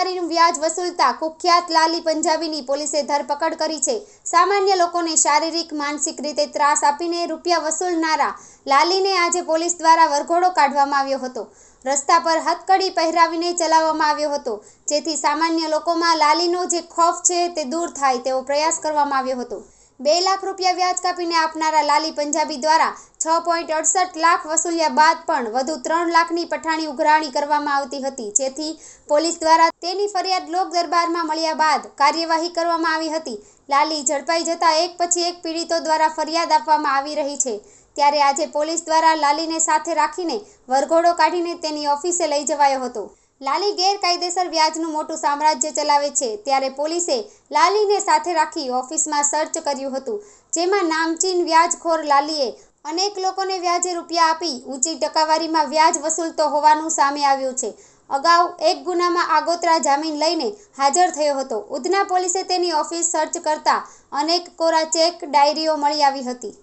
વ્યાજ વસૂલતા કુખ્યાત લાલી પંજાબીની પોલીસે ધરપકડ કરી છે. સામાન્ય લોકોને શારીરિક, માનસિક રીતે ત્રાસ આપીને રૂપિયા વસૂલનારા લાલીને આજે પોલીસ દ્વારા વરઘોડો કાઢવામાં આવ્યો હતો. રસ્તા પર હથકડી પહેરાવીને ચલાવવામાં આવ્યો હતો, જેથી સામાન્ય લોકોમાં લાલીનો જે ખોફ છે તે દૂર થાય તેવો પ્રયાસ કરવામાં આવ્યો હતો. બે લાખ રૂપિયા વ્યાજ કાપીને આપનારા લાલી પંજાબી દ્વારા છ પોઈન્ટ અડસઠ લાખ વસૂલ્યા બાદ પણ વધુ ત્રણ લાખની પઠાણી ઉઘરાણી કરવામાં આવતી હતી. જેથી પોલીસ દ્વારા તેની ફરિયાદ લોક દરબારમાં મળ્યા બાદ કાર્યવાહી કરવામાં આવી હતી. લાલી ઝડપાઈ જતા એક પછી એક પીડિતો દ્વારા ફરિયાદ આપવામાં આવી રહી છે. ત્યારે આજે પોલીસ દ્વારા લાલીને સાથે રાખીને વરઘોડો કાઢીને તેની ઓફિસે લઈ જવાયો હતો. લાલી ગેરકાયદેસર વ્યાજનું મોટું સામ્રાજ્ય ચલાવે છે. ત્યારે પોલીસે લાલીને સાથે રાખી ઓફિસમાં સર્ચ કર્યું હતું, જેમાં નામચીન વ્યાજખોર લાલીએ અનેક લોકોને વ્યાજે રૂપિયા આપી ઊંચી ટકાવારીમાં વ્યાજ વસૂલતો હોવાનું સામે આવ્યું છે. અગાઉ એક ગુનામાં આગોતરા જામીન લઈને હાજર થયો હતો. ઉધના પોલીસે તેની ઓફિસ સર્ચ કરતા અનેક કોરા ચેક ડાયરીઓ મળી આવી હતી.